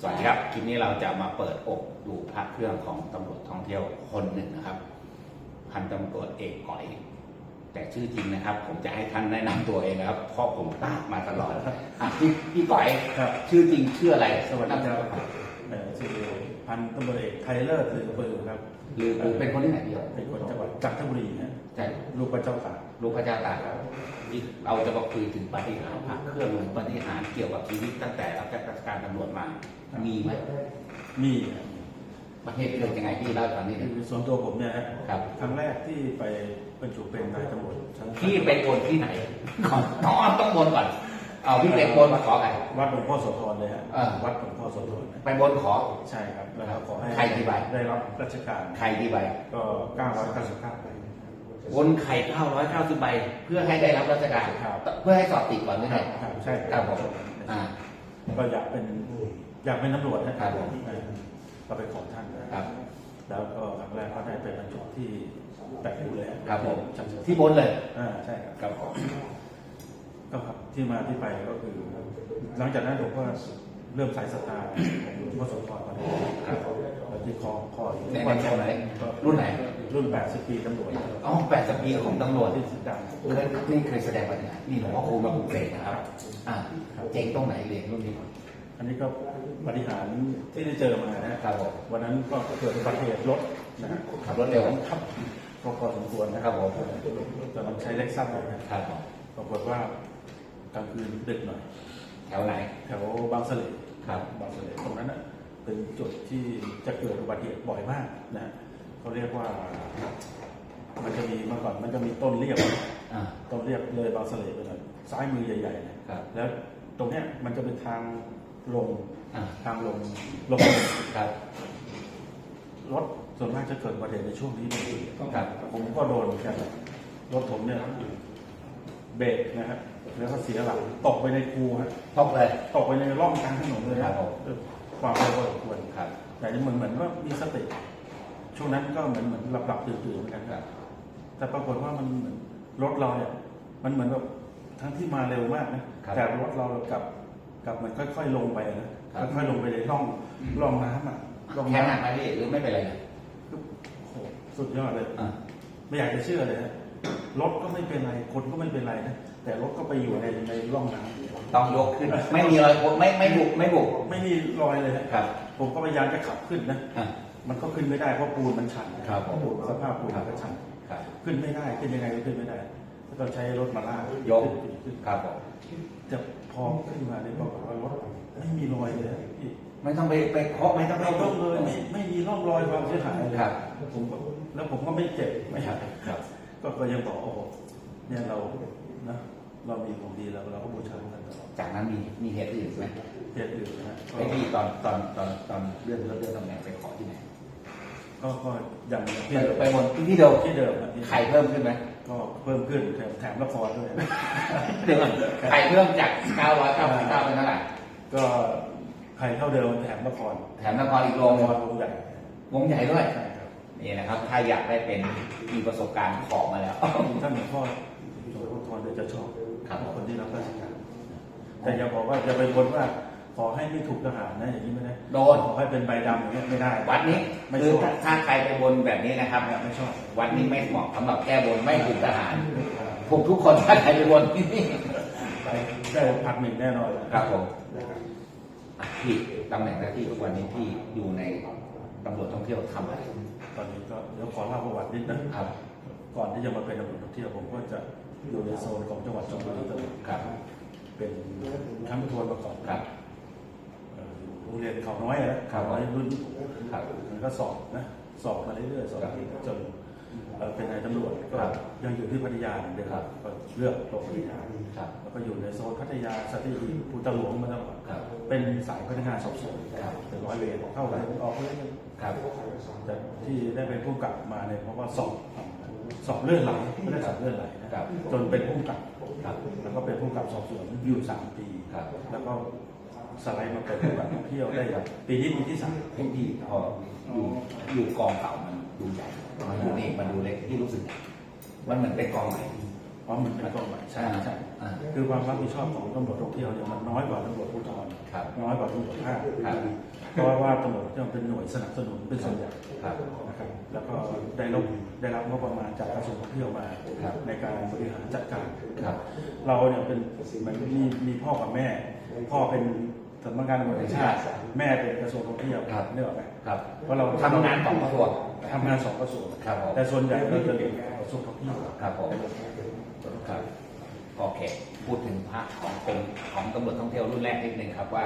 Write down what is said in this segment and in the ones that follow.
สวัสดีครับ คลิปนี้เราจะมาเปิดอกดูพระเครื่องของตำรวจท่องเที่ยวคนหนึ่งนะครับ พันตำรวจเอกก๋อย แต่ชื่อจริงนะครับ ผมจะให้ท่านแนะนำตัวเองนะครับเพราะผมพลาดมาตลอดอะพี่พี่ก๋อยครับ ชื่อจริงชื่ออะไรสวัสดีครับนามสกุลเอ่อชื่อพันตำรวจเอกไทเลอร์ตือปือครับหรือผมเป็นคนที่ไหนพี่ก๋อยเป็นคนจังหวัดจันทบุรีนะใช่ลูกพระเจ้าตากลูกพระเจ้าตากครับนี่เราจะมาคุยถึงปฏิหารย์พระเครื่องหรือปฏิหารย์เกี่ยวกับชีวิตตั้งแต่รับราชการตำรวจมา มีไหมมีครับประเทศเป็นยังไงพี่เล่าให้ฟังนิดหนึง คือส่วนตัวผมเนี่ยฮะครับ ครั้งแรกที่ไปบรรจุเป็นนายตำรวจชั้นพี่ไปบนที่ไหนก่อนต้องต้องบนก่อนเอาพี่ไปบนมาขอใคร วัดหลวงพ่อโสธรเลยฮะอ่า วัดหลวงพ่อโสธรนะไปบนขอ ใช่ครับแล้วก็ขอให้ใครกี่ใบได้รับราชการใครกี่ใบก็ 999ใบบนไข่990ใบเพื่อให้ได้รับราชการ ครับ เพื่อให้สอบติดก่อนหรือไงครับใช่ครับผมอ่า ก็อยากเป็น อยากเป็นตำรวจนะครับผมเออก็ไปขอท่านนะครับ แล้วก็ครั้งแรกก็ได้ไปบรรจุที่แปดริ้วเลยครับผมชั้นเชิงที่บนเลยอ่าใช่ครับครับผมก็ครับที่มาที่ไปก็คือ หลังจากนั้นผมก็เริ่มสายสตาร์ของหลวงพ่อโสธรมาเลยครับแล้วที่คอคอยในในช่วงไหนรุ่นไหนรุ่น 80 ปีตำรวจอ๋อแปดสิบปีของตำรวจที่ดังเคยนี่เคยแสดงมาเนี่ยนี่หลวงพ่อครูมาปลุกเสกนะครับ อ่าเจ๋งตรงไหนเรียนรุ่นนี้ อันนี้ก็บริหารที่ได้เจอมานะครับผมวันนั้นก็เกิดอุบัติเหตุรถนะฮะขับรถเร็วครับก็พอสมควรนะคครัรับบผมตอนนั้นใช้เล็กซัสเลยนะครับผมปรากฏว่ากลางคืนดึกหน่อย แถวไหน แถวบางเสลครับบางเสลตรงนั้นน่ะเป็นจุดที่จะเกิดอุบัติเหตุบ่อยมากนะฮะเขาเรียกว่า มันจะมีเมื่อก่อนมันจะมีต้นเรียบอ่าต้นเรียบเลยบางเสลไปหน่อยซ้ายมือใหญ่ๆนะครับแล้วตรงเนี้ยมันจะเป็นทาง ลงอ่าทางลงลงครับรถส่วนมากจะเกิดอุบัติเหตุในช่วงนี้พอดีครับ ผมก็โดนเหมือนกันรถผมเนี่ยเบรกนะฮะแล้วก็เสียหลังตกไปในคูฮะพกเลยตกไปในร่องกลางถนนเลยครับผมเออความเร็วพอสมควรครับ แต่นี่เหมือนเหมือนว่ามีสติ ช่วงนั้นก็เหมือนเหมือนหลับหลับตื่นตื่นๆเหมือนกันครับ แต่ปรากฏว่ามันเหมือนรถเราเนี่ยมันเหมือนแบบทั้งที่มาเร็วมากนะแต่รถเรากลับ กลับมันค่อยๆลงไปนะค่อยๆลงไปในร่องร่องน้ำอะร่องแข็งหนักน้ำไหมพี่หรือไม่เป็นไรเลยโอ้โหสุดยอดเลย อ่าไม่อยากจะเชื่อเลยนะรถก็ไม่เป็นไร คนก็ไม่เป็นไรนะ แต่รถก็ไปอยู่ในในร่องน้ำต้องยกขึ้น ไม่มีรอยไม่ไม่บุกไม่บุกไม่มีรอยเลยนะครับ ผมก็พยายามจะขับขึ้นนะ อ่ามันก็ขึ้นไม่ได้เพราะปูนมันชันนะครับผม ปูนสภาพปูนมันก็ชัน ครับ ขึ้นไม่ได้ขึ้นยังไงก็ขึ้นไม่ได้ ก็ต้องใช้รถมาลากยกขึ้นขึ้นครับผมจะพอขึ้นมาเนี่ยบอกฏว่ารถไม่มีรอยเลยพี่ไม่ต้องไปไปเคาะไม่ต้องไปเราต้องเลยไม่ไม่มีร่องรอยความเสียหายเลยครับแล้วผมก็แล้วผมก็ไม่เจ็บไม่หักครับก็ก็ยังบอกโอ้โหเนี่ยเรานะเรามีของดีแล้วเราก็บูชาท่านตลอดจากนั้นมีมีเหตุอื่นไหมเหตุอื่นนะฮะไอ้พี่ตอนตอนตอนตอนเลื่อนเลื่อนเลื่อนตำแหน่งไปขอที่ไหน ก็ก็ยังไปที่เดิมไปบนที่เดิมที่เดิมนะที่ไข่เพิ่มขึ้นไหมก็เพิ่มขึ้นแถมแถมละครด้วยเดี๋ยวก่อนไข่เพิ่มจาก 999เป็นเท่าไหร่ก็ไข่เท่าเดิมแถมละครแถมนครอีกโรละงครวงใหญ่วงใหญ่ด้วยใช่ครับนี่นะครับ ถ้าอยากได้เป็นมีประสบการณ์ขอมาแล้วท่านหลวงพ่อหลวงพ่อทรเดี๋ยวจะชอบครับคนที่รับราชการแต่อย่าบอกว่าจะไปบนว่า ขอให้ไม่ถูกทหารนะอย่างนี้ไม่ได้โดน ขอให้เป็นใบดำอย่างเงี้ยไม่ได้วัดนี้ไม่คือชอบถ้าถ้าใครไปบนแบบนี้นะครับ ไม่ชอบวัดนี้ไม่เหมาะสำหรับแก้บนไม่ถูกทหารถูกทุกคนถ้าใครไปบนที่นี่ไปได้พักหนึ่งแน่นอนครับผมอะพี่ตำแหน่งหน้าที่ทุกวันนี้พี่อยู่ในตำรวจท่องเที่ยวทำอะไรตอนนี้ก็เดี๋ยวขอเล่าประวัตินิดนะครับ ก่อนที่จะมาเป็นตำรวจท่องเที่ยวผมก็จะอยู่ในโซนของจังหวัดชลบุรีตลอดครับ เป็นทั้งทวนมาก่อนครับเอ่อ โรงเรียนเขาน้อยนะครับน้อยรุ่นครับมันก็สอบนะสอบมาเรื่อยๆสอบครับจนเอ่อเป็นนายตำรวจก็ครับยังอยู่ที่พัทยาเหมือนเดิมครับก็เลือกตกพัทยาครับแล้วก็อยู่ในโซนพัทยาสัตหีบภูตะหลวงมาตลอดครับเป็นสายพนักงานสอบสวนครับเป็นร้อยเวรเข้าไปออกเรื่อยครับๆแต่ที่ได้เป็นผู้กำกับมาเนี่ยเพราะว่าสอบสอบเลื่อนไหลไม่ได้สอบเลื่อนไหลนะครับจนเป็นผู้กำกับครับแล้วก็เป็นผู้กำกับสอบสวนอยู่สามปีครับแล้วก็ สไลด์มาเป็นผู้กำกับท่องเที่ยวได้ปีนี้ปีที่สามพี่พี่พออยู่อยู่กองเก่ามันดูใหญ่มาอยู่นี่มันดูเล็กพี่รู้สึกมันเหมือนเป็นกองใหม่เพราะมันเป็นกองใหม่ใช่ใช่อ่าคือความรับผิดชอบของตำรวจท่องเที่ยวเนี่ยมันน้อยกว่าตำรวจภูธรครับน้อยกว่าตำรวจภาคครับเพราะว่าตำรวจท่องเที่ยวเป็นหน่วยสนับสนุนเป็นส่วนใหญ่ครับนะครับแล้วก็ได้รับได้รับงบประมาณจากกระทรวงท่องเที่ยวมาครับในการบริหารจัดการครับเราเนี่ยเป็นเหมือนมีมีพ่อกับแม่ พ่อเป็น สำนักงานตำรวจแห่งชาติ แม่เป็นกระทรวงท่องเที่ยวครับเนื่องไหมครับเพราะเราทำงานสองกระทรวงทำงานสองกระทรวงครับผมแต่ส่วนใหญ่เราจะเรียนกระทรวงท่องเที่ยวครับผมครับโอเค พูดถึงพระของเป็นของตำรวจท่องเที่ยวรุ่นแรกนิดนึงครับว่า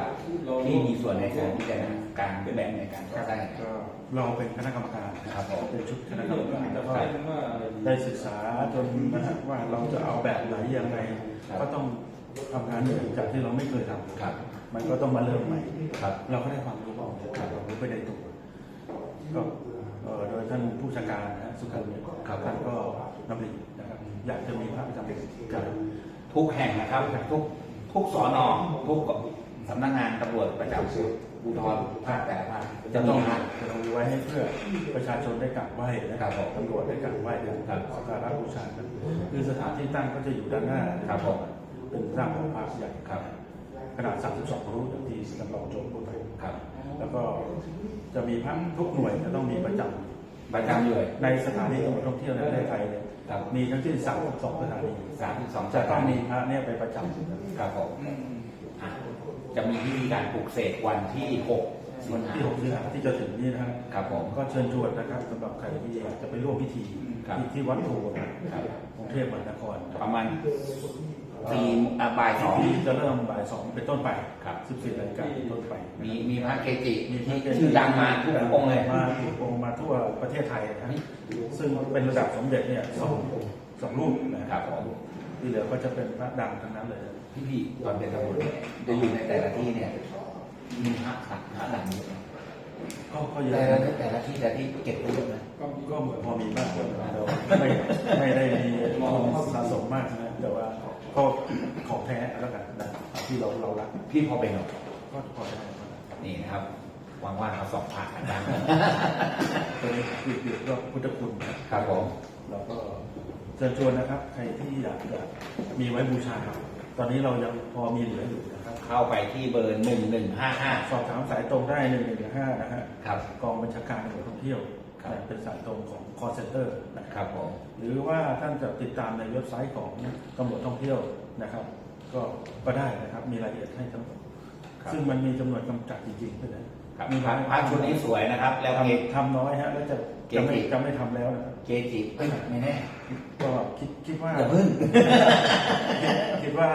ที่มีส่วนในการที่จะการแบ่งในการก่อสร้าง ก็เราเป็นคณะกรรมการครับผม เป็นชุดคณะกรรมการแล้วก็ได้ศึกษาจนนะฮะว่าเราจะเอาแบบไหนยังไงครับก็ต้อง ทำงานเหนื่อยจากที่เราไม่เคยทำครับมันก็ต้องมาเริ่มใหม่ ครับ เราก็ได้ความรู้ความรู้ไปในตัวก็เอ่อโดยท่านผู้จัดการนะฮะสุขันเนี่ยครับ ท่านก็นำเรียนนะครับ อยากจะมีพระประจำการทุกแห่งนะครับ ทุกทุกสอนอทุกสำนักงานตำรวจประจำภูธรภาคแต่ละภาคจะจะต้ต้อองงจะต้องมีไว้ให้เพื่อประชาชนได้กราบไหว้นะครับผมตำรวจได้กราบไหว้กันครับ สักการะบูชากันคือสถานที่ตั้งก็จะอยู่ด้านหน้าครับผม เป็นสร้างของพระใหญ่ครับ ขนาด 32 รูปอย่างที่จำลองโจมพูดไปครับ แล้วก็จะมีพระทุกหน่วยจะต้องมีประจำประจำเลยในสถานีตำรวจท่องเที่ยวในประเทศไทยเนี่ยครับมีทั้งสิ้น32สถานีสามสิบสองจะต้องมีพระเนี่ยไปประจำครับผมอะจะมีวิธีการปลูกเสกวันที่หกสิวังนหาที่6สิงหาที่จะถึงนี้นะครับครับผมก็เชิญชวนนะครับสำหรับใครที่อยากจะไปร่วมพิธีครับที่ที่วัดโพนะครับกรุงเทพมหานครประมาณ สี่อะบ่ายสอง ที่จะเริ่มบ่ายสองเป็นต้นไปครับ14นาฬิกาเป็นต้นไปมีมีพระเกจิมีพระเกจิชื่อดังมาทุกองค์เลย มาทุกองค์มาทั่วประเทศไทยนะซึ่งเป็นระดับสมเด็จเนี่ยสองสองรูปนะครับผม ที่เหลือก็จะเป็นพระดังทั้งนั้นเลย พี่พี่ตอนเป็นตำรวจเนี่ยจะอยู่ในแต่ละที่เนี่ยมีพระขัดพระดังเยอะไหมก็ก็เยอะแต่ละนะแต่ละที่แต่ละที่เก็บไว้เยอะไหมก็เหมือนพอมีบ้างเราไม่ไม่ได้มีทุนสะสมมากนะแต่ว่า ก็ของแท้แล้วกันนะที่เราเรารักพี่พอเป็นหรอก็พอได้นี่นะครับว่างๆเขาสอบผ่านกันบ้างตัวนี้คือคือก็พุทธคุณนะครับผมเราก็เชิญชวนนะครับ ใครที่อยากจะมีไว้บูชาตอนนี้เรายังพอมีเหลืออยู่นะครับ เข้าไปที่เบอร์หนึ่งหนึ่งห้าห้าสอบถามสายตรงได้หนึ่งหนึ่งห้านะฮะครับกองบัญชาการตำรวจท่องเที่ยวครับนะ เป็นสายตรงของ call center นะคครับรับผมหรือว่าท่านจะติดตามในเว็บไซต์ของตำรวจท่องเที่ยวนะครับ ก็ก็ได้นะครับมีรายละเอียดให้ทั้งหมดครับซึ่งมันมีจำนวนจำกัดจริงๆด้วยนะครับมีพระพระชุดนี้สวยนะครับ แล้วเกทำทำน้อยฮะแล้วจะเกจะไม่จิจะไม่ทำแล้วนะครับเกจิเอ้ยไม่แน่ก็คิดคิดว่าอย่าเพิ่งคิดว่า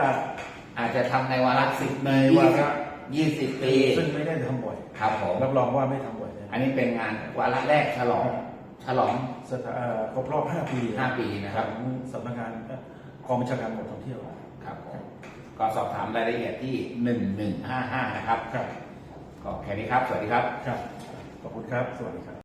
อาจจะทำในวาระสิบในยี่วาสิบระ ยี่สิบปี ซึ่งไม่ได้ทำบ่อยครับผม รับรองว่าไม่ทำบ่อยแน่อันนี้เป็นงานวาระแรกฉลองฉลองสถาเอ่อครบรอบ 5 ปี5ปีนะครับของสำนักงานกองบัญชาการตำรวจท่องเที่ยวครับผมก็สอบถามรายละเอียดที่1155นะครับ ครับก็แค่นี้ครับ สวัสดีครับ ครับขอบคุณครับ สวัสดีครับ